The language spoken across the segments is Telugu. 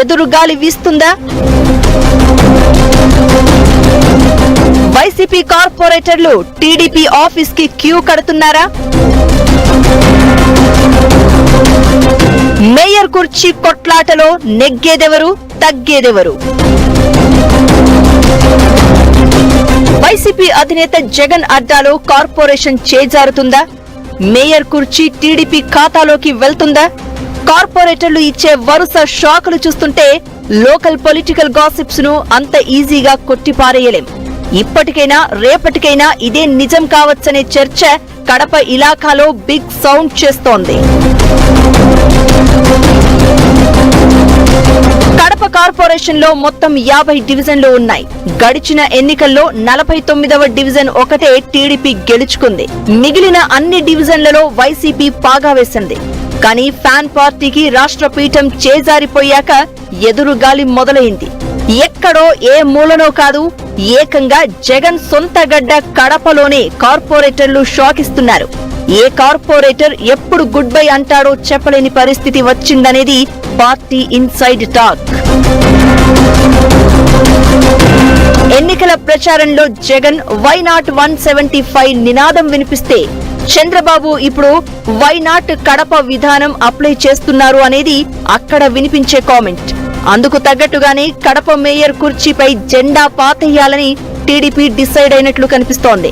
ఎదురుగాలి వీస్తుందా? వైసీపీ కార్పొరేటర్లు టీడీపీ ఆఫీస్కి క్యూ కడుతున్నారా? మేయర్ కుర్చీ కొట్లాటలో నెగ్గేదెవరు తగ్గేదెవరు? వైసీపీ అధినేత జగన్ అడ్డాలో కార్పొరేషన్ చేజారుతుందా? మేయర్ కుర్చీ టీడీపీ ఖాతాలోకి వెళ్తుందా? కార్పొరేటర్లు ఇచ్చే వరుస షాకులు చూస్తుంటే లోకల్ పొలిటికల్ గాసిప్స్ను అంత ఈజీగా కొట్టిపారేయలేం. ఇప్పటికైనా రేపటికైనా ఇదే నిజం కావచ్చనే చర్చ కడప ఇలాకాలో బిగ్ సౌండ్ చేస్తోంది. కడప కార్పొరేషన్లో మొత్తం యాభై డివిజన్లు ఉన్నాయి. గడిచిన ఎన్నికల్లో నలభై తొమ్మిదవ డివిజన్ ఒకటే టీడీపీ గెలుచుకుంది. మిగిలిన అన్ని డివిజన్లలో వైసీపీ పాగా వేసింది కానీ ఫ్యాన్ పార్టీకి రాష్ట్ర పీఠం చేజారిపోయాక ఎదురుగాలి మొదలైంది. ఎక్కడో ఏ మూలనో కాదు ఏకంగా జగన్ సొంత గడ్డ కడపలోనే కార్పొరేటర్లు షాకిస్తున్నారు. ఏ కార్పొరేటర్ ఎప్పుడు గుడ్ బై అంటాడో చెప్పలేని పరిస్థితి వచ్చిందనేది పార్టీ ఇన్సైడ్ టాక్. ఎన్నికల ప్రచారంలో Jagan why not one seventy five నినాదం వినిపిస్తే చంద్రబాబు ఇప్పుడు వై నాట్ కడప విధానం అప్లై చేస్తున్నారు అనేది అక్కడ వినిపించే కామెంట్. అందుకు తగ్గట్టుగానే కడప మేయర్ కుర్చీపై జెండా పాతేయాలని టీడీపీ డిసైడ్ అయినట్లు కనిపిస్తోంది.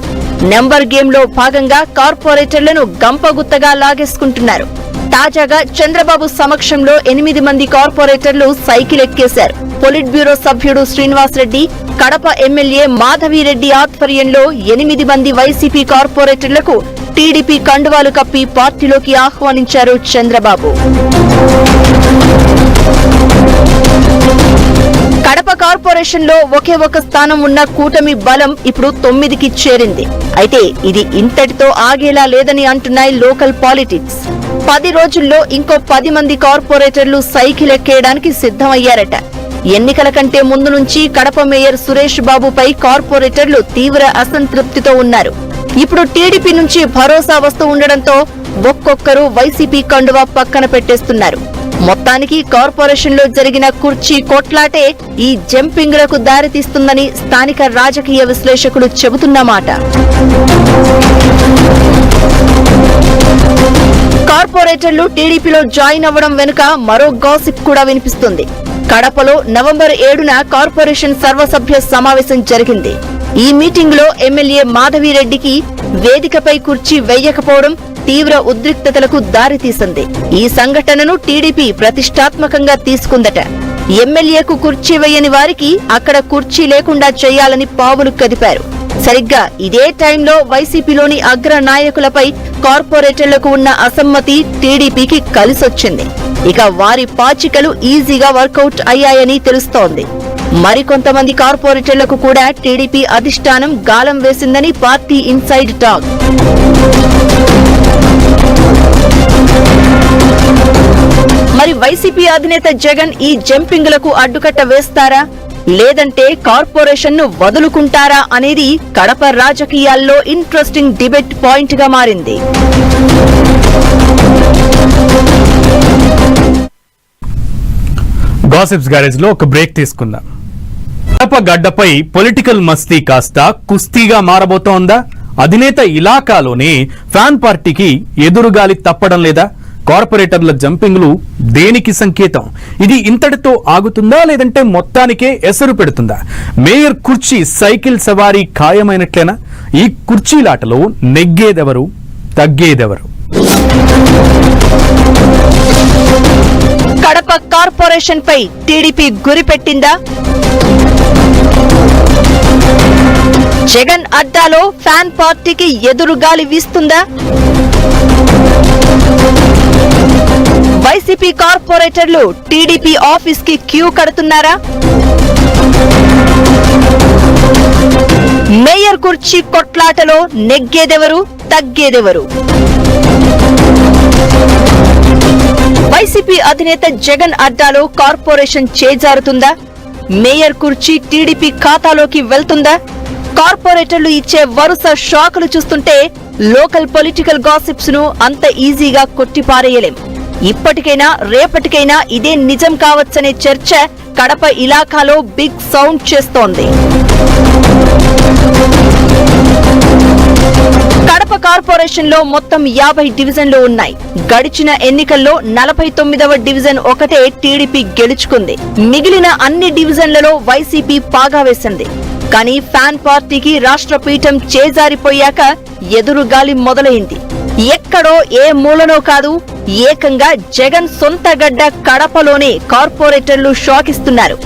నెంబర్ గేమ్లో భాగంగా కార్పొరేటర్లను గంపగుత్తగా లాగేసుకుంటున్నారు. తాజాగా చంద్రబాబు సమక్షంలో ఎనిమిది మంది కార్పొరేటర్లు సైకిల్ ఎక్కేశారు. పొలిట్ బ్యూరో సభ్యుడు శ్రీనివాస్ రెడ్డి కడప ఎమ్మెల్యే మాధవిరెడ్డి ఆధ్వర్యంలో ఎనిమిది మంది వైసీపీ కార్పొరేటర్లకు టీడీపీ కండువాలు కప్పి పార్టీలోకి ఆహ్వానించారు చంద్రబాబు. కడప కార్పొరేషన్లో ఒకే ఒక స్థానం ఉన్న కూటమి బలం ఇప్పుడు తొమ్మిదికి చేరింది. అయితే ఇది ఇంతటితో ఆగేలా లేదని అంటున్నాయి లోకల్ పాలిటిక్స్. పది రోజుల్లో ఇంకో పది మంది కార్పొరేటర్లు సైకిల్ ఎక్కేయడానికి సిద్ధమయ్యారట. ఎన్నికల కంటే ముందు నుంచి కడప మేయర్ సురేష్ బాబుపై కార్పొరేటర్లు తీవ్ర అసంతృప్తితో ఉన్నారు. ఇప్పుడు టీడీపీ నుంచి భరోసా వస్తూ ఉండడంతో ఒక్కొక్కరు వైసీపీ కండువా పక్కన పెట్టేస్తున్నారు. మొత్తానికి కార్పొరేషన్లో జరిగిన కుర్చీ కొట్లాటే ఈ జంపింగ్లకు దారితీస్తుందని స్థానిక రాజకీయ విశ్లేషకులు చెబుతున్నమాట కార్పొరేటర్లు టీడీపీలో జాయిన్ అవ్వడం వెనుక మరో గాసిప్ కూడా వినిపిస్తుంది. కడపలో నవంబర్ ఏడున కార్పొరేషన్ సర్వసభ్య సమావేశం జరిగింది. ఈ మీటింగ్లో ఎమ్మెల్యే మాధవిరెడ్డికి వేదికపై కుర్చీ వెయ్యకపోవడం తీవ్ర ఉద్రిక్తతలకు దారితీసింది. ఈ సంఘటనను టీడీపీ ప్రతిష్టాత్మకంగా తీసుకుందట. ఎమ్మెల్యేకు కుర్చీ వేయని వారికి అక్కడ కుర్చీ లేకుండా చేయాలని పావులు కదిపారు. సరిగ్గా ఇదే టైంలో వైసీపీలోని అగ్ర నాయకులపై కార్పొరేటర్లకు ఉన్న అసమ్మతి టీడీపీకి కలిసొచ్చింది. ఇక వారి పాచికలు ఈజీగా వర్కౌట్ అయ్యాయని తెలుస్తోంది. మరికొంతమంది కార్పొరేటర్లకు కూడా టీడీపీ అధిష్టానం గాలం వేసిందని పార్టీ ఇన్సైడ్ టాక్. మరి వైసీపీ అధినేత జగన్ ఈ జంపింగ్లకు అడ్డుకట్ట వేస్తారా? లేదంటే కార్పొరేషన్ను వదులుకుంటారా అనేది కడప రాజకీయాల్లో ఇంట్రెస్టింగ్ డిబేట్ పాయింట్గా మారింది. గాసిప్స్ గ్యారేజ్లో ఒక బ్రేక్ తీసుకుందాం. కడప గడ్డపై పొలిటికల్ మస్తీ కాస్త కుస్తీగా మారబోతోందా? అధినేత ఇలాకాలోనే ఫ్యాన్ పార్టీకి ఎదురుగాలి తప్పడం లేదా? కార్పొరేటర్ల జంపింగ్లు దేనికి సంకేతం? ఇది ఇంతటితో ఆగుతుందా లేదంటే మొత్తానికే ఎసరు పెడుతుందా? మేయర్ కుర్చీ సైకిల్ సవారీ ఖాయమైనట్లేనా? ఈ కుర్చీలాటలో నెగ్గేదెవరు తగ్గేదెవరు? కడప కార్పొరేషన్ పై టీడీపీ గురిపెట్టిందా? జగన్ అడ్డాలో ఫ్యాన్ పార్టీకి ఎదురుగాలి వీస్తుందా? వైసీపీ కార్పొరేటర్లు టీడీపీ ఆఫీస్కి క్యూ కడుతున్నారా? మేయర్ కుర్చీ కొట్లాటలో నెగ్గేదెవరు తగ్గేదెవరు? వైసీపీ అధినేత జగన్ అడ్డాలో కార్పొరేషన్ చేజారుతుందా? మేయర్ కుర్చీ టీడీపీ ఖాతాలోకి వెళ్తుందా? కార్పొరేటర్లు ఇచ్చే వరుస షాకులు చూస్తుంటే లోకల్ పొలిటికల్ గాసిప్స్ను అంత ఈజీగా కొట్టిపారేయలేం. ఇప్పటికైనా రేపటికైనా ఇదే నిజం కావచ్చనే చర్చ కడప ఇలాకాలో బిగ్ సౌండ్ చేస్తోంది. కడప కార్పొరేషన్లో మొత్తం యాభై డివిజన్లు ఉన్నాయి. గడిచిన ఎన్నికల్లో నలభై తొమ్మిదవ డివిజన్ ఒకటే టీడీపీ గెలుచుకుంది. మిగిలిన అన్ని డివిజన్లలో వైసీపీ పాగా వేసింది. కానీ ఫ్యాన్ పార్టీకి రాష్ట్ర పీఠం చేజారిపోయాక ఎదురుగాలి మొదలైంది. ఎక్కడో ఏ మూలనో కాదు ఏకంగా జగన్ సొంత గడ్డ కడపలోనే కార్పొరేటర్లు షాకిస్తున్నారు.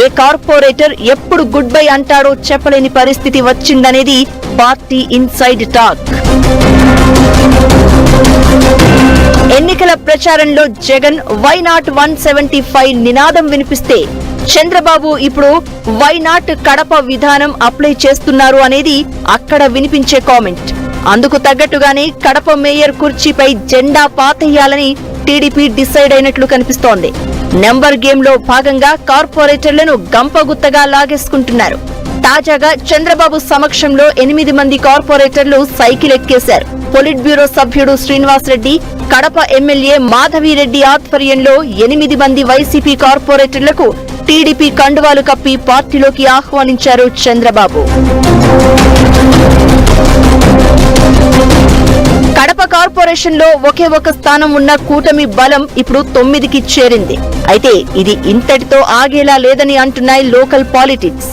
ఏ కార్పొరేటర్ ఎప్పుడు గుడ్ బై అంటాడో చెప్పలేని పరిస్థితి వచ్చిందనేది పార్టీ ఇన్సైడ్ టాక్. ఎన్నికల ప్రచారంలో Jagan why not one seventy five నినాదం వినిపిస్తే చంద్రబాబు ఇప్పుడు వై నాట్ కడప విధానం అప్లై చేస్తున్నారు అనేది అక్కడ వినిపించే కామెంట్. అందుకు తగ్గట్టుగానే కడప మేయర్ కుర్చీపై జెండా పాతేయాలని టీడీపీ డిసైడ్ అయినట్లు కనిపిస్తోంది. నెంబర్ గేమ్లో భాగంగా కార్పొరేటర్లను గంపగుత్తగా లాగేసుకుంటున్నారు. తాజాగా చంద్రబాబు సమక్షంలో ఎనిమిది మంది కార్పొరేటర్లు సైకిల్ ఎక్కేశారు. పొలిట్ బ్యూరో సభ్యుడు శ్రీనివాస్ రెడ్డి కడప ఎమ్మెల్యే మాధవిరెడ్డి ఆధ్వర్యంలో ఎనిమిది మంది వైసీపీ కార్పొరేటర్లకు టీడీపీ కండువాలు కప్పి పార్టీలోకి ఆహ్వానించారు చంద్రబాబు. కడప కార్పొరేషన్లో ఒకే ఒక స్థానం ఉన్న కూటమి బలం ఇప్పుడు తొమ్మిదికి చేరింది. అయితే ఇది ఇంతటితో ఆగేలా లేదని అంటున్నాయి లోకల్ పాలిటిక్స్.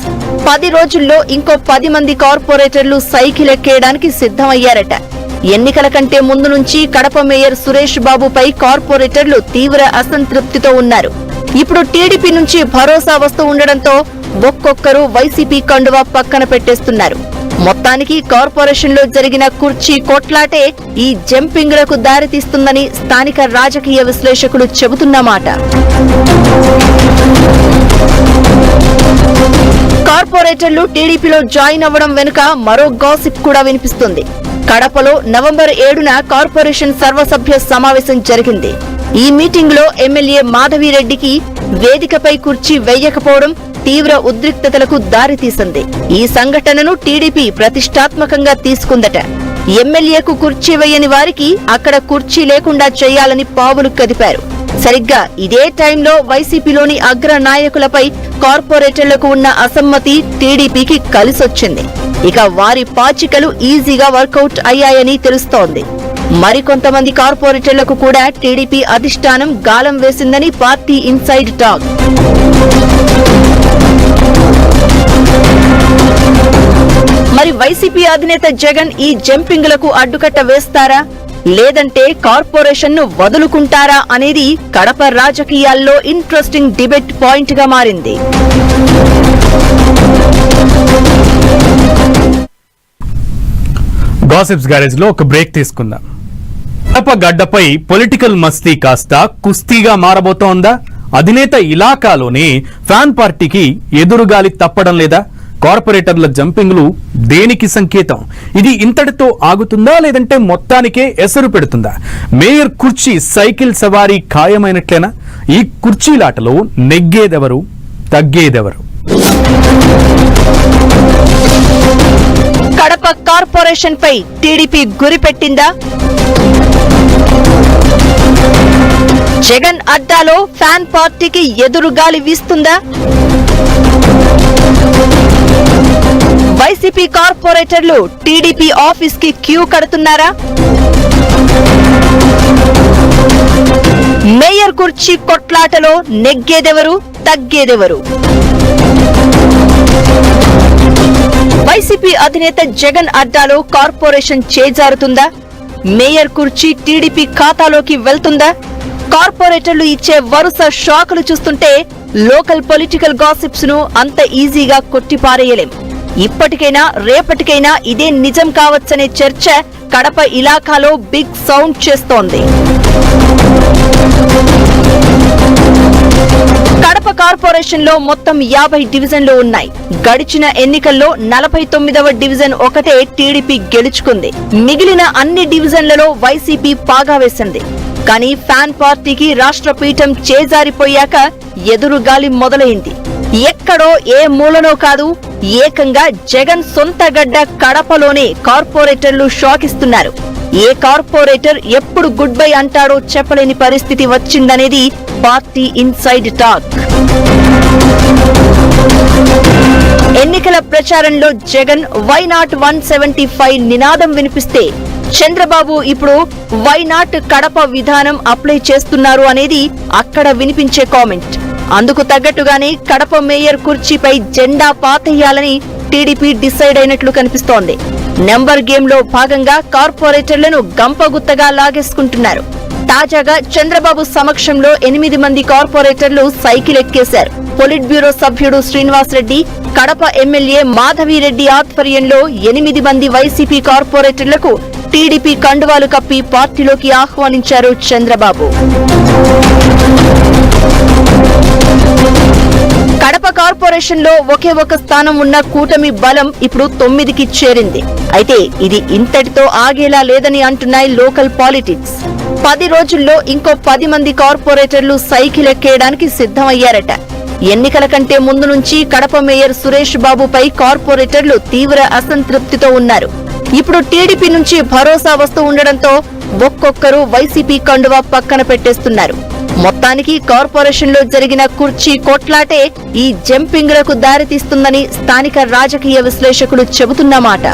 పది రోజుల్లో ఇంకో పది మంది కార్పొరేటర్లు సైకిల్ ఎక్కేయడానికి సిద్ధమయ్యారట. ఎన్నికల కంటే ముందు నుంచి కడప మేయర్ సురేష్ బాబుపై కార్పొరేటర్లు తీవ్ర అసంతృప్తితో ఉన్నారు. ఇప్పుడు టీడీపీ నుంచి భరోసా వస్తూ ఉండడంతో ఒక్కొక్కరు వైసీపీ కండువా పక్కన పెట్టేస్తున్నారు. మొత్తానికి కార్పొరేషన్లో జరిగిన కుర్చీ కొట్లాటే ఈ జంపింగ్లకు దారితీస్తుందని స్థానిక రాజకీయ విశ్లేషకులు చెబుతున్నమాట. కార్పొరేటర్లు టీడీపీలో జాయిన్ అవ్వడం వెనుక మరో గాసిప్ కూడా వినిపిస్తుంది. కడపలో నవంబర్ ఏడున కార్పొరేషన్ సర్వసభ్య సమావేశం జరిగింది. ఈ మీటింగ్లో ఎమ్మెల్యే మాధవిరెడ్డికి వేదికపై కుర్చీ వేయకపోవడం తీవ్ర ఉద్రిక్తతలకు దారితీసింది ఈ సంఘటనను టీడీపీ ప్రతిష్టాత్మకంగా తీసుకుందట. ఎమ్మెల్యేకు కుర్చీ వేయని వారికి అక్కడ కుర్చీ లేకుండా చేయాలని పావులు కదిపారు. సరిగ్గా ఇదే టైంలో వైసీపీలోని అగ్ర నాయకులపై కార్పొరేటర్లకు ఉన్న అసమ్మతి టీడీపీకి కలిసొచ్చింది. ఇక వారి పాచికలు ఈజీగా వర్కౌట్ అయ్యాయని తెలుస్తోంది. మరికొంతమంది కార్పొరేటర్లకు కూడా టీడీపీ అధిష్టానం గాలం వేసిందని పార్టీ ఇన్సైడ్ టాక్. మరి వైసీపీ అధినేత జగన్ ఈ జంపింగ్లకు అడ్డుకట్ట వేస్తారా? లేదంటే కార్పొరేషన్ను వదులుకుంటారా అనేది కడప రాజకీయాల్లో ఇంట్రెస్టింగ్ డిబేట్ పాయింట్గా మారింది. గాసిప్స్ గ్యారేజ్లో ఒక బ్రేక్ తీసుకుందాం. కడప గడ్డపై పొలిటికల్ మస్తీ కాస్త కుస్తీగా మారబోతోందా? అధినేత ఇలాకాలోనే ఫ్యాన్ పార్టీకి ఎదురుగాలి తప్పడం లేదా? కార్పొరేటర్ల జంపింగ్లు దేనికి సంకేతం? ఇది ఇంతటితో ఆగుతుందా లేదంటే మొత్తానికే ఎసరు పెడుతుందా? మేయర్ కుర్చీ సైకిల్ సవారీ ఖాయమైనట్లేనా? ఈ కుర్చీలాటలో నెగ్గేదెవరు తగ్గేదెవరు? కడప కార్పొరేషన్ పై టీడీపీ గురిపెట్టిందా? జగన్ అడ్డాలో ఫ్యాన్ పార్టీకి ఎదురుగాలి వీస్తుందా? వైసీపీ కార్పొరేటర్లు టీడీపీ ఆఫీస్కి క్యూ కడుతున్నారా? మేయర్ కుర్చీ కొట్లాటలో నెగ్గేదెవరు తగ్గేదెవరు? వైసీపీ అధినేత జగన్ అడ్డాలో కార్పొరేషన్ చేజారుతుందా? మేయర్ కుర్చీ టీడీపీ ఖాతాలోకి వెళ్తుందా? కార్పొరేటర్లు ఇచ్చే వరుస షాకులు చూస్తుంటే లోకల్ పొలిటికల్ గాసిప్స్ను అంత ఈజీగా కొట్టిపారేయలేం. ఇప్పటికైనా రేపటికైనా ఇదే నిజం కావచ్చనే చర్చ కడప ఇలాకాలో బిగ్ సౌండ్ చేస్తోంది. కార్పొరేషన్లో మొత్తం యాభై డివిజన్లు ఉన్నాయి. గడిచిన ఎన్నికల్లో నలభై తొమ్మిదవ డివిజన్ ఒకటే టీడీపీ గెలుచుకుంది. మిగిలిన అన్ని డివిజన్లలో వైసీపీ పాగా వేసింది. కానీ ఫ్యాన్ పార్టీకి రాష్ట్ర పీఠం చేజారిపోయాక ఎదురుగాలి మొదలైంది. ఎక్కడో ఏ మూలనో కాదు ఏకంగా జగన్ సొంత గడ్డ కడపలోనే కార్పొరేటర్లు షాకిస్తున్నారు. ఏ కార్పొరేటర్ ఎప్పుడు గుడ్ బై అంటాడో చెప్పలేని పరిస్థితి వచ్చిందనేది పార్టీ ఇన్సైడ్ టాక్. ఎన్నికల ప్రచారంలో Jagan why not one seventy five నినాదం వినిపిస్తే చంద్రబాబు ఇప్పుడు వై నాట్ కడప విధానం అప్లై చేస్తున్నారు అనేది అక్కడ వినిపించే కామెంట్. అందుకు తగ్గట్టుగానే కడప మేయర్ కుర్చీపై జెండా పాతేయాలని టీడీపీ డిసైడ్ అయినట్లు కనిపిస్తోంది. నెంబర్ గేమ్లో భాగంగా కార్పొరేటర్లను గంపగుత్తగా లాగేసుకుంటున్నారు. తాజాగా చంద్రబాబు సమక్షంలో ఎనిమిది మంది కార్పొరేటర్లు సైకిల్ ఎక్కేశారు. పొలిట్ బ్యూరో సభ్యుడు శ్రీనివాస్ రెడ్డి కడప ఎమ్మెల్యే మాధవిరెడ్డి ఆధ్వర్యంలో ఎనిమిది మంది వైసీపీ కార్పొరేటర్లకు టీడీపీ కండువాలు కప్పి పార్టీలోకి ఆహ్వానించారు చంద్రబాబు. కడప కార్పొరేషన్లో ఒకే ఒక స్థానం ఉన్న కూటమి బలం ఇప్పుడు తొమ్మిదికి చేరింది. అయితే ఇది ఇంతటితో ఆగేలా లేదని అంటున్నాయి లోకల్ పాలిటిక్స్. పది రోజుల్లో ఇంకో పది మంది కార్పొరేటర్లు సైకిల్ ఎక్కేయడానికి సిద్ధమయ్యారట. ఎన్నికల కంటే ముందు నుంచి కడప మేయర్ సురేష్ బాబుపై కార్పొరేటర్లు తీవ్ర అసంతృప్తితో ఉన్నారు. ఇప్పుడు టీడీపీ నుంచి భరోసా వస్తూ ఉండడంతో ఒక్కొక్కరు వైసీపీ కండువా పక్కన పెట్టేస్తున్నారు. మొత్తానికి కార్పొరేషన్లో జరిగిన కుర్చీ కొట్లాటే ఈ జంపింగ్లకు దారితీస్తుందని స్థానిక రాజకీయ విశ్లేషకులు చెబుతున్నమాట.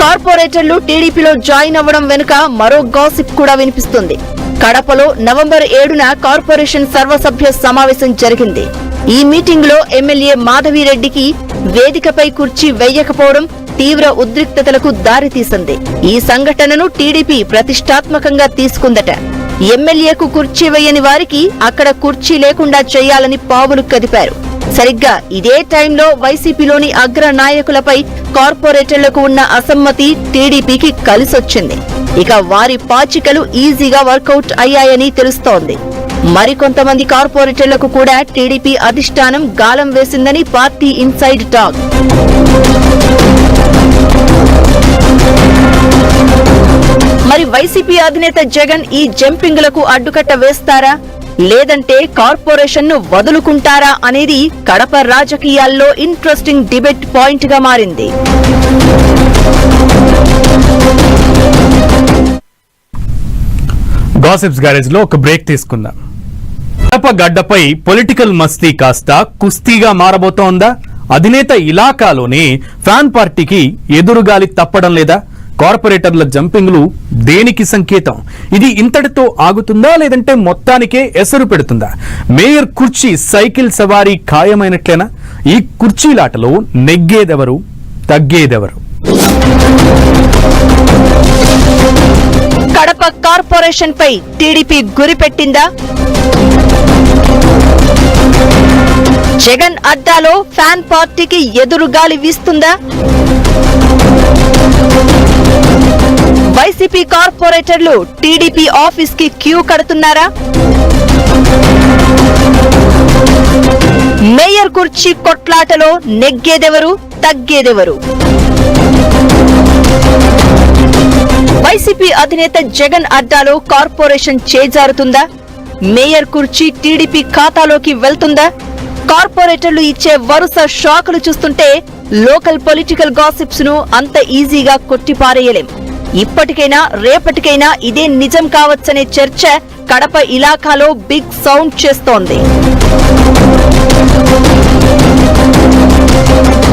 కార్పొరేటర్లు టీడీపీలో జాయిన్ అవ్వడం వెనుక మరో గాసిప్ కూడా వినిపిస్తుంది. కడపలో నవంబర్ ఏడున కార్పొరేషన్ సర్వసభ్య సమావేశం జరిగింది. ఈ మీటింగ్లో ఎమ్మెల్యే మాధవిరెడ్డికి వేదికపై కుర్చీ వెయ్యకపోవడం తీవ్ర ఉద్రిక్తతలకు దారితీసింది. ఈ సంఘటనను టీడీపీ ప్రతిష్టాత్మకంగా తీసుకుందట. ఎమ్మెల్యేకు కుర్చీ వేయని వారికి అక్కడ కుర్చీ లేకుండా చేయాలని పావులు కదిపారు. సరిగ్గా ఇదే టైంలో వైసీపీలోని అగ్ర నాయకులపై కార్పొరేటర్లకు ఉన్న అసమ్మతి టీడీపీకి కలిసొచ్చింది. ఇక వారి పాచికలు ఈజీగా వర్కౌట్ అయ్యాయని తెలుస్తోంది. మరికొంతమంది కార్పొరేటర్లకు కూడా టీడీపీ అధిష్టానం గాలం వేసిందని పార్టీ ఇన్సైడ్ టాక్. మరి వైసీపీ అధినేత జగన్ ఈ జంపింగ్లకు అడ్డుకట్ట వేస్తారా? లేదంటే కార్పొరేషన్ను వదులుకుంటారా అనేది కడప రాజకీయాల్లో ఇంట్రెస్టింగ్ డిబేట్ పాయింట్గా మారింది. గాసిప్స్ గ్యారేజ్లో ఒక బ్రేక్ తీసుకుందాం. కడప గడ్డపై పొలిటికల్ మస్తీ కాస్త కుస్తీగా మారబోతోందా? అధినేత ఇలాకాలోనే ఫ్యాన్ పార్టీకి ఎదురుగాలి తప్పడం లేదా? కార్పొరేటర్ల జంపింగ్లు దేనికి సంకేతం? ఇది ఇంతటితో ఆగుతుందా? లేదంటే మొత్తానికే ఎసరు పెడుతుందా? మేయర్ కుర్చీ సైకిల్ సవారీ ఖాయమైనట్లేనా? ఈ కుర్చీలాటలో నెగ్గేదెవరు? తగ్గేదెవరు? కడప కార్పొరేషన్ పై టీడీపీ గురిపెట్టిందా? జగన్ అడ్డాలో ఫ్యాన్ పార్టీకి ఎదురుగాలి వీస్తుందా? వైసీపీ కార్పొరేటర్లు టీడీపీ ఆఫీస్కి క్యూ కడుతున్నారా? మేయర్ కుర్చీ కొట్లాటలో నెగ్గేదెవరు తగ్గేదెవరు? వైసీపీ అధినేత జగన్ అడ్డాలో కార్పొరేషన్ చేజారుతుందా? మేయర్ కుర్చీ టీడీపీ ఖాతాలోకి వెళ్తుందా? కార్పొరేటర్లు ఇచ్చే వరుస షాకులు చూస్తుంటే లోకల్ పొలిటికల్ గాసిప్స్ను అంత ఈజీగా కొట్టిపారేయలేం. ఇప్పటికైనా రేపటికైనా ఇదే నిజం కావచ్చనే చర్చ కడప ఇలాకాలో బిగ్ సౌండ్ చేస్తోంది.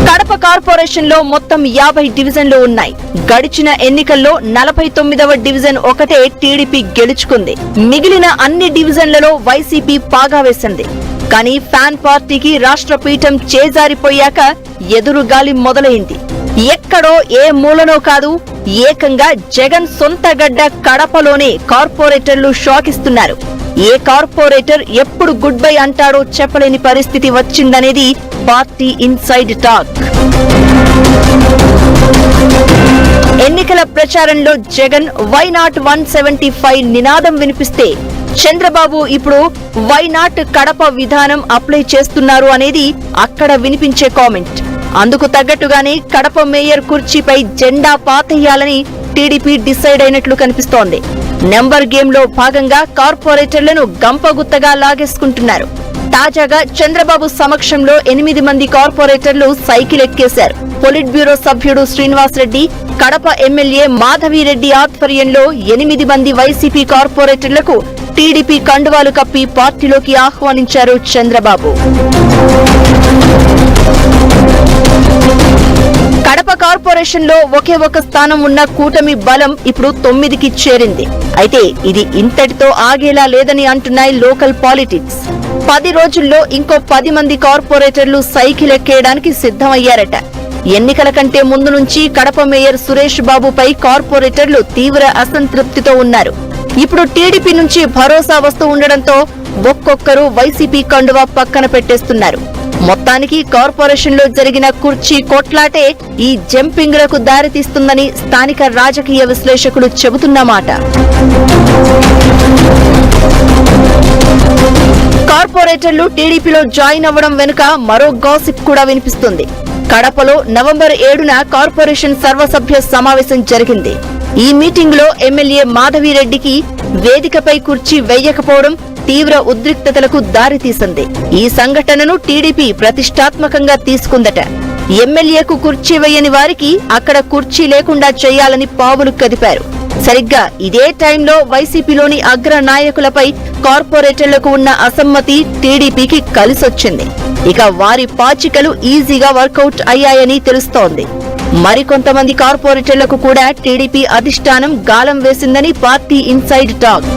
కడప కార్పొరేషన్లో మొత్తం యాభై డివిజన్లు ఉన్నాయి. గడిచిన ఎన్నికల్లో నలభై తొమ్మిదవ డివిజన్ ఒకటే టీడీపీ గెలుచుకుంది. మిగిలిన అన్ని డివిజన్లలో వైసీపీ పాగా వేసింది. కానీ ఫ్యాన్ పార్టీకి రాష్ట్ర పీఠం చేజారిపోయాక ఎదురుగాలి మొదలైంది. ఎక్కడో ఏ మూలనో కాదు ఏకంగా జగన్ సొంత గడ్డ కడపలోనే కార్పొరేటర్లు షాకిస్తున్నారు. ఏ కార్పొరేటర్ ఎప్పుడు గుడ్ బై అంటాడో చెప్పలేని పరిస్థితి వచ్చిందనేది పార్టీ ఇన్సైడ్ టాక్. ఎన్నికల ప్రచారంలో Jagan why not one seventy five నినాదం వినిపిస్తే చంద్రబాబు ఇప్పుడు వై నాట్ కడప విధానం అప్లై చేస్తున్నారు అనేది అక్కడ వినిపించే కామెంట్. అందుకు తగ్గట్టుగానే కడప మేయర్ కుర్చీపై జెండా పాతేయాలని టీడీపీ డిసైడ్ అయినట్లు కనిపిస్తోంది. నెంబర్ గేమ్లో భాగంగా కార్పొరేటర్లను గంపగుత్తగా లాగేసుకుంటున్నారు. తాజాగా చంద్రబాబు సమక్షంలో ఎనిమిది మంది కార్పొరేటర్లు సైకిల్ ఎక్కేశారు. పొలిట్ బ్యూరో సభ్యుడు శ్రీనివాసరెడ్డి కడప ఎమ్మెల్యే మాధవిరెడ్డి ఆధ్వర్యంలో ఎనిమిది మంది వైసీపీ కార్పొరేటర్లకు టీడీపీ కండువాలు కప్పి పార్టీలోకి ఆహ్వానించారు చంద్రబాబు. కడప కార్పొరేషన్లో ఒకే ఒక స్థానం ఉన్న కూటమి బలం ఇప్పుడు తొమ్మిదికి చేరింది. అయితే ఇది ఇంతటితో ఆగేలా లేదని అంటున్నాయి లోకల్ పాలిటిక్స్. పది రోజుల్లో ఇంకో పది మంది కార్పొరేటర్లు సైకిల్ ఎక్కేయడానికి సిద్ధమయ్యారట. ఎన్నికల కంటే ముందు నుంచి కడప మేయర్ సురేష్ బాబుపై కార్పొరేటర్లు తీవ్ర అసంతృప్తితో ఉన్నారు. ఇప్పుడు టీడీపీ నుంచి భరోసా వస్తూ ఉండడంతో ఒక్కొక్కరు వైసీపీ కండువా పక్కన పెట్టేస్తున్నారు. మొత్తానికి కార్పొరేషన్లో జరిగిన కుర్చీ కొట్లాటే ఈ జంపింగ్లకు దారితీస్తుందని స్థానిక రాజకీయ విశ్లేషకులు చెబుతున్నమాట. కార్పొరేటర్లు టీడీపీలో జాయిన్ అవ్వడం వెనుక మరో గాసిప్ కూడా వినిపిస్తుంది. కడపలో నవంబర్ ఏడున కార్పొరేషన్ సర్వసభ్య సమావేశం జరిగింది. ఈ మీటింగ్లో ఎమ్మెల్యే మాధవిరెడ్డికి వేదికపై కుర్చీ వేయకపోవడం తీవ్ర ఉద్రిక్తతలకు దారితీసింది ఈ సంఘటనను టీడీపీ ప్రతిష్టాత్మకంగా తీసుకుందట. ఎమ్మెల్యేకు కుర్చీ వేయని వారికి అక్కడ కుర్చీ లేకుండా చేయాలని పావులు కదిపారు. సరిగ్గా ఇదే టైంలో వైసీపీలోని అగ్ర నాయకులపై కార్పొరేటర్లకు ఉన్న అసమ్మతి టీడీపీకి కలిసొచ్చింది. ఇక వారి పాచికలు ఈజీగా వర్కౌట్ అయ్యాయని తెలుస్తోంది. మరికొంతమంది కార్పొరేటర్లకు కూడా టీడీపీ అధిష్టానం గాలం వేసిందని పార్టీ ఇన్సైడ్ టాక్.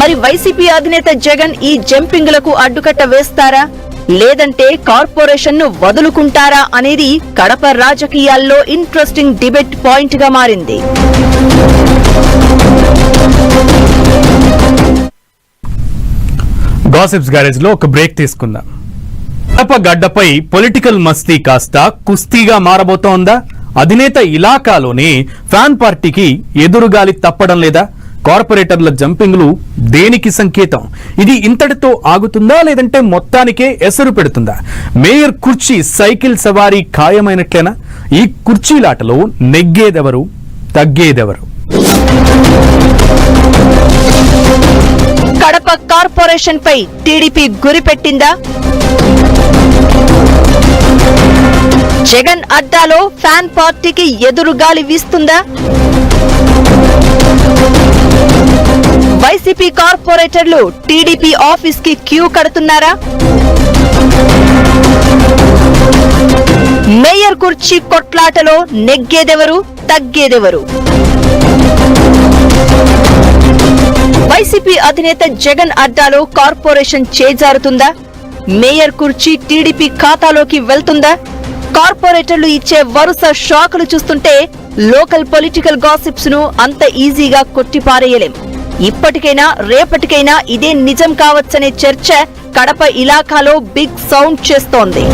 మరి వైసీపీ అధినేత జగన్ ఈ జంపింగ్లకు అడ్డుకట్ట వేస్తారా? లేదంటే కార్పొరేషన్ను వదులుకుంటారా అనేది కడప రాజకీయాల్లో ఇంట్రెస్టింగ్ డిబేట్ పాయింట్గా మారింది. గాసిప్స్ గ్యారేజ్లో ఒక బ్రేక్ తీసుకుందాం. కడప గడ్డపై పొలిటికల్ మస్తీ కాస్త కుస్తీగా మారబోతోందా? అధినేత ఇలాకాలోనే ఫ్యాన్ పార్టీకి ఎదురుగాలి తప్పడం లేదా? కార్పొరేటర్ల జంపింగ్లు దేనికి సంకేతం? ఇది ఇంతటితో ఆగుతుందా లేదంటే మొత్తానికే ఎసరు పెడుతుందా? మేయర్ కుర్చీ సైకిల్ సవారీ ఖాయమైనట్లేనా? ఈ కుర్చీలాటలో నెగ్గేదెవరు తగ్గేదెవరు? కడప కార్పొరేషన్ పై టీడీపీ గురిపెట్టిందా? జగన్ అడ్డాలో ఫ్యాన్ పార్టీకి ఎదురుగాలి వీస్తుందా? వైసీపీ కార్పొరేటర్లు టీడీపీ ఆఫీస్కి క్యూ కడుతున్నారా? మేయర్ కుర్చీ కొట్లాటలో నెగ్గేదెవరు తగ్గేదెవరు? వైసీపీ అధినేత జగన్ అడ్డాలో కార్పొరేషన్ చేజారుతుందా? మేయర్ కుర్చీ టీడీపీ ఖాతాలోకి వెళ్తుందా? కార్పొరేటర్లు ఇచ్చే వరుస షాకులు చూస్తుంటే లోకల్ పొలిటికల్ గాసిప్స్ను అంత ఈజీగా కొట్టిపారేయలేం. ఇప్పటికైనా రేపటికైనా ఇదే నిజం కావచ్చనే చర్చ కడప ఇలాకాలో బిగ్ సౌండ్ చేస్తోంది.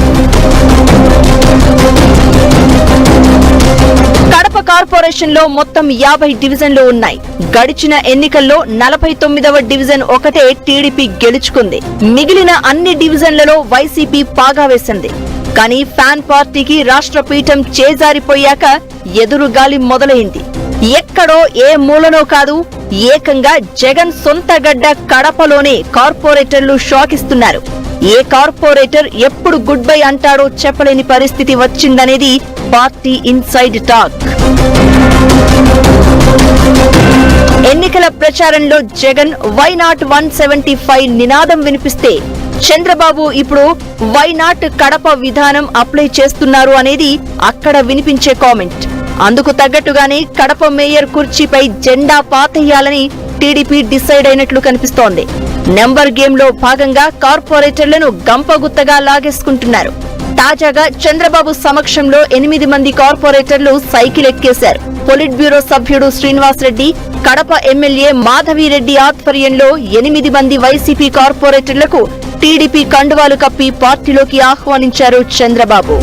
కార్పొరేషన్లో మొత్తం యాభై డివిజన్లు ఉన్నాయి. గడిచిన ఎన్నికల్లో నలభై తొమ్మిదవ డివిజన్ ఒకటే టీడీపీ గెలుచుకుంది. మిగిలిన అన్ని డివిజన్లలో వైసీపీ పాగా వేసింది. కానీ ఫ్యాన్ పార్టీకి రాష్ట్ర పీఠం చేజారిపోయాక ఎదురుగాలి మొదలైంది. ఎక్కడో ఏ మూలనో కాదు ఏకంగా జగన్ సొంత గడ్డ కడపలోనే కార్పొరేటర్లు షాకిస్తున్నారు. ఏ కార్పొరేటర్ ఎప్పుడు గుడ్ బై అంటాడో చెప్పలేని పరిస్థితి వచ్చిందనేది పార్టీ ఇన్సైడ్ టాక్. ఎన్నికల ప్రచారంలో Jagan why not one seventy five నినాదం వినిపిస్తే చంద్రబాబు ఇప్పుడు వై నాట్ కడప విధానం అప్లై చేస్తున్నారు అనేది అక్కడ వినిపించే కామెంట్. అందుకు తగ్గట్టుగానే కడప మేయర్ కుర్చీపై జెండా పాతేయాలని టీడీపీ డిసైడ్ అయినట్లు కనిపిస్తోంది. నెంబర్ గేమ్లో భాగంగా కార్పొరేటర్లను గంపగుత్తగా లాగేసుకుంటున్నారు. తాజాగా చంద్రబాబు సమక్షంలో ఎనిమిది మంది కార్పొరేటర్లు సైకిల్ ఎక్కేశారు. పొలిట్ బ్యూరో సభ్యుడు శ్రీనివాసరెడ్డి కడప ఎమ్మెల్యే మాధవిరెడ్డి ఆధ్వర్యంలో ఎనిమిది మంది వైసీపీ కార్పొరేటర్లకు టీడీపీ కండువాలు కప్పి పార్టీలోకి ఆహ్వానించారు చంద్రబాబు.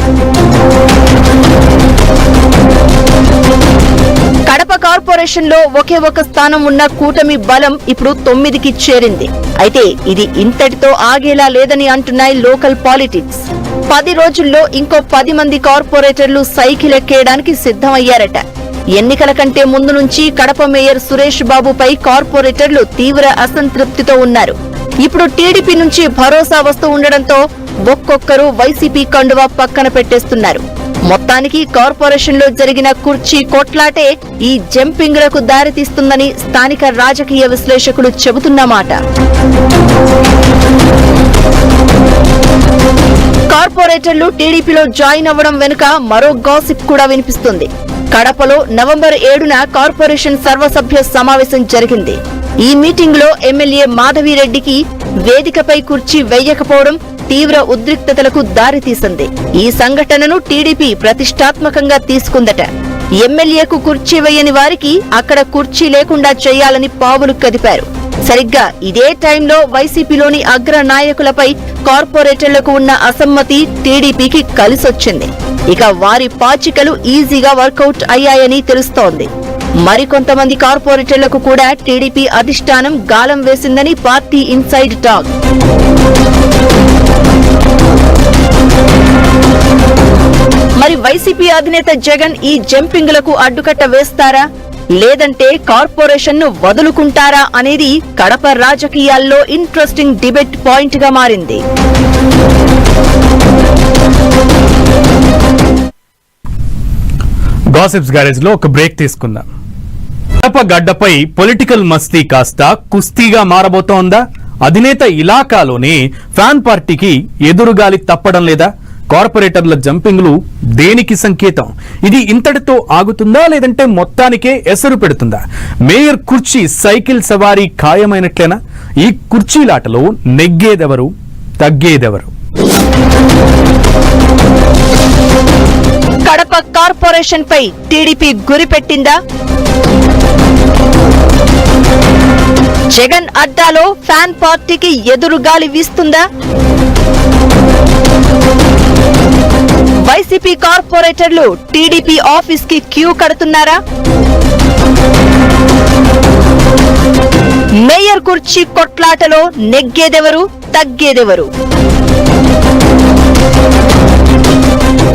కడప కార్పొరేషన్లో ఒకే ఒక స్థానం ఉన్న కూటమి బలం ఇప్పుడు తొమ్మిదికి చేరింది. అయితే ఇది ఇంతటితో ఆగేలా లేదని అంటున్నాయి లోకల్ పాలిటిక్స్. పది రోజుల్లో ఇంకో పది మంది కార్పొరేటర్లు సైకిల్ ఎక్కేయడానికి సిద్ధమయ్యారట. ఎన్నికల కంటే ముందు నుంచి కడప మేయర్ సురేష్ బాబుపై కార్పొరేటర్లు తీవ్ర అసంతృప్తితో ఉన్నారు. ఇప్పుడు టీడీపీ నుంచి భరోసా వస్తూ ఉండడంతో ఒక్కొక్కరు వైసీపీ కండువా పక్కన పెట్టేస్తున్నారు. మొత్తానికి కార్పొరేషన్లో జరిగిన కుర్చీ కొట్లాటే ఈ జంపింగ్లకు దారితీస్తుందని స్థానిక రాజకీయ విశ్లేషకులు చెబుతున్నమాట. కార్పొరేటర్లు టీడీపీలో జాయిన్ అవ్వడం వెనుక మరో గాసిప్ కూడా వినిపిస్తుంది. కడపలో నవంబర్ ఏడున కార్పొరేషన్ సర్వసభ్య సమావేశం జరిగింది. ఈ మీటింగ్లో ఎమ్మెల్యే మాధవిరెడ్డికి వేదికపై కుర్చీ వెయ్యకపోవడం తీవ్ర ఉద్రిక్తతలకు దారితీసింది. ఈ సంఘటనను టీడీపీ ప్రతిష్టాత్మకంగా తీసుకుందట. ఎమ్మెల్యేకు కుర్చీ వేయని వారికి అక్కడ కుర్చీ లేకుండా చేయాలని పావులు కదిపారు. సరిగ్గా ఇదే టైంలో వైసీపీలోని అగ్ర నాయకులపై కార్పొరేటర్లకు ఉన్న అసమ్మతి టీడీపీకి కలిసొచ్చింది. ఇక వారి పాచికలు ఈజీగా వర్కౌట్ అయ్యాయని తెలుస్తోంది. మరికొంతమంది కార్పొరేటర్లకు కూడా టీడీపీ అధిష్టానం గాలం వేసిందని పార్టీ ఇన్సైడ్ టాక్. మరి వైసీపీ అధినేత జగన్ ఈ జంపింగ్లకు అడ్డుకట్ట వేస్తారా? లేదంటే కార్పొరేషన్ను వదులుకుంటారా అనేది కడప రాజకీయాల్లో ఇంట్రెస్టింగ్ డిబేట్ పాయింట్గా మారింది. గాసిప్స్ గ్యారేజ్లో ఒక బ్రేక్ తీసుకుందాం. కడప గడ్డపై పొలిటికల్ మస్తీ కాస్త కుస్తీగా మారబోతోందా? అధినేత ఇలాకాలోనే ఫ్యాన్ పార్టీకి ఎదురుగాలి తప్పడం లేదా? కార్పొరేటర్ల జంపింగ్లు దేనికి సంకేతం? ఇది ఇంతటితో ఆగుతుందా లేదంటే మొత్తానికే ఎసరు పెడుతుందా? మేయర్ కుర్చీ సైకిల్ సవారీ ఖాయమైనట్లేనా? ఈ కుర్చీలాటలో నెగ్గేదెవరు తగ్గేదెవరు? కడప కార్పొరేషన్ పై టీడీపీ గురిపెట్టిందా? జగన్ అడ్డాలో ఫ్యాన్ పార్టీకి ఎదురుగాలి వీస్తుందా? వైసీపీ కార్పొరేటర్లు టీడీపీ ఆఫీస్కి క్యూ కడుతున్నారా? మేయర్ కుర్చీ కొట్లాటలో నెగ్గేదెవరు తగ్గేదెవరు?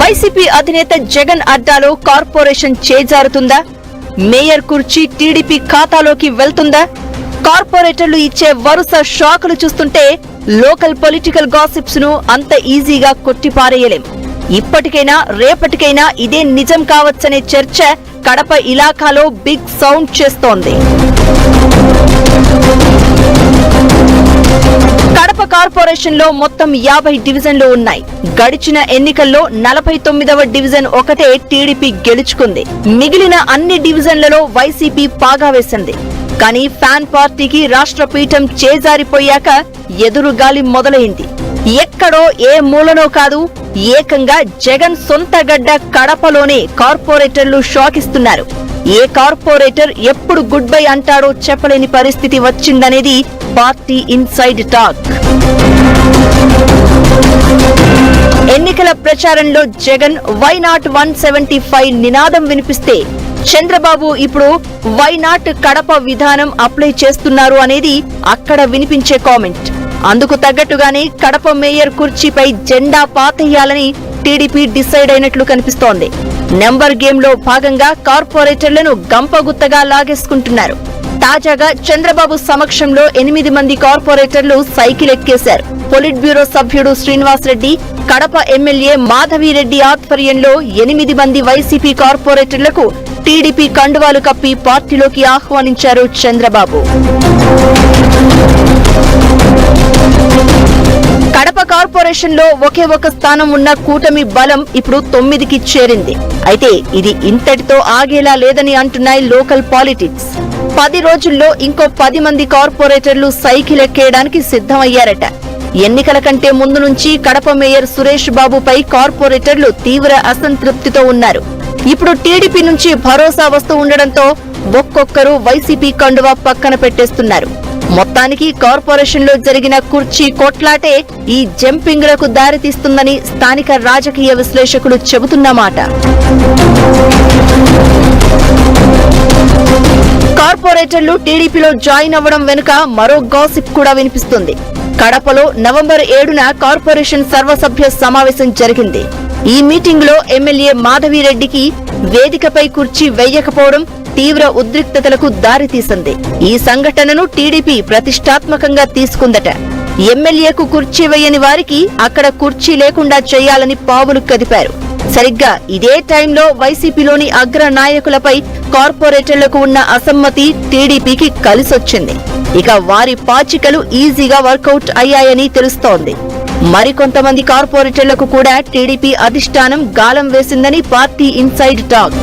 వైసీపీ అధినేత జగన్ అడ్డాలో కార్పొరేషన్ చేజారుతుందా? మేయర్ కుర్చీ టీడీపీ ఖాతాలోకి వెళ్తుందా? కార్పొరేటర్లు ఇచ్చే వరుస షాకులు చూస్తుంటే లోకల్ పొలిటికల్ గాసిప్స్ను అంత ఈజీగా కొట్టిపారేయలేం. ఇప్పటికైనా రేపటికైనా ఇదే నిజం కావచ్చనే చర్చ కడప ఇలాకాలో బిగ్ సౌండ్ చేస్తోంది. కడప కార్పొరేషన్లో మొత్తం యాభై డివిజన్లు ఉన్నాయి. గడిచిన ఎన్నికల్లో నలభై తొమ్మిదవ డివిజన్ ఒకటే టీడీపీ గెలుచుకుంది. మిగిలిన అన్ని డివిజన్లలో వైసీపీ పాగా వేసింది. కానీ ఫ్యాన్ పార్టీకి రాష్ట్ర పీఠం చేజారిపోయాక ఎదురుగాలి మొదలైంది. ఎక్కడో ఏ మూలనో కాదు ఏకంగా జగన్ సొంత గడ్డ కడపలోనే కార్పొరేటర్లు షాకిస్తున్నారు. ఏ కార్పొరేటర్ ఎప్పుడు గుడ్ బై అంటాడో చెప్పలేని పరిస్థితి వచ్చిందనేది పార్టీ ఇన్సైడ్ టాక్. ఎన్నికల ప్రచారంలో Jagan why not one seventy five నినాదం వినిపిస్తే చంద్రబాబు ఇప్పుడు వై నాట్ కడప విధానం అప్లై చేస్తున్నారు అనేది అక్కడ వినిపించే కామెంట్. అందుకు తగ్గట్టుగానే కడప మేయర్ కుర్చీపై జెండా పాతేయాలని టీడీపీ డిసైడ్ అయినట్లు కనిపిస్తోంది. నెంబర్ గేమ్లో భాగంగా కార్పొరేటర్లను గంపగుత్తగా లాగేసుకుంటున్నారు. తాజాగా చంద్రబాబు సమక్షంలో ఎనిమిది మంది కార్పొరేటర్లు సైకిల్ ఎక్కేశారు. పొలిట్ బ్యూరో సభ్యుడు శ్రీనివాస్ రెడ్డి కడప ఎమ్మెల్యే మాధవిరెడ్డి ఆధ్వర్యంలో ఎనిమిది మంది వైసీపీ కార్పొరేటర్లకు టీడీపీ కండువాలు కప్పి పార్టీలోకి ఆహ్వానించారు చంద్రబాబు. కడప కార్పొరేషన్లో ఒకే ఒక స్థానం ఉన్న కూటమి బలం ఇప్పుడు తొమ్మిదికి చేరింది. అయితే ఇది ఇంతటితో ఆగేలా లేదని అంటున్నాయి లోకల్ పాలిటిక్స్. పది రోజుల్లో ఇంకో పది మంది కార్పొరేటర్లు సైకిల్ ఎక్కేయడానికి సిద్ధమయ్యారట. ఎన్నికల కంటే ముందు నుంచి కడప మేయర్ సురేష్ బాబుపై కార్పొరేటర్లు తీవ్ర అసంతృప్తితో ఉన్నారు. ఇప్పుడు టీడీపీ నుంచి భరోసా వస్తూ ఉండడంతో ఒక్కొక్కరు వైసీపీ కండువా పక్కన పెట్టేస్తున్నారు. మొత్తానికి కార్పొరేషన్లో జరిగిన కుర్చీ కొట్లాటే ఈ జంపింగ్లకు దారితీస్తుందని స్థానిక రాజకీయ విశ్లేషకులు చెబుతున్నమాట. కార్పొరేటర్లు టీడీపీలో జాయిన్ అవ్వడం వెనుక మరో గాసిప్ కూడా వినిపిస్తుంది. కడపలో నవంబర్ ఏడున కార్పొరేషన్ సర్వసభ్య సమావేశం జరిగింది. ఈ మీటింగ్లో ఎమ్మెల్యే మాధవిరెడ్డికి వేదికపై కుర్చీ వేయకపోవడం తీవ్ర ఉద్రిక్తతలకు దారితీసింది ఈ సంఘటనను టీడీపీ ప్రతిష్టాత్మకంగా తీసుకుందట. ఎమ్మెల్యేకు కుర్చీ వేయని వారికి అక్కడ కుర్చీ లేకుండా చేయాలని పావులు కదిపారు. సరిగ్గా ఇదే టైంలో వైసీపీలోని అగ్ర నాయకులపై కార్పొరేటర్లకు ఉన్న అసమ్మతి టీడీపీకి కలిసొచ్చింది. ఇక వారి పాచికలు ఈజీగా వర్కౌట్ అయ్యాయని తెలుస్తోంది. మరికొంతమంది కార్పొరేటర్లకు కూడా టీడీపీ అధిష్టానం గాలం వేసిందని పార్టీ ఇన్సైడ్ టాక్.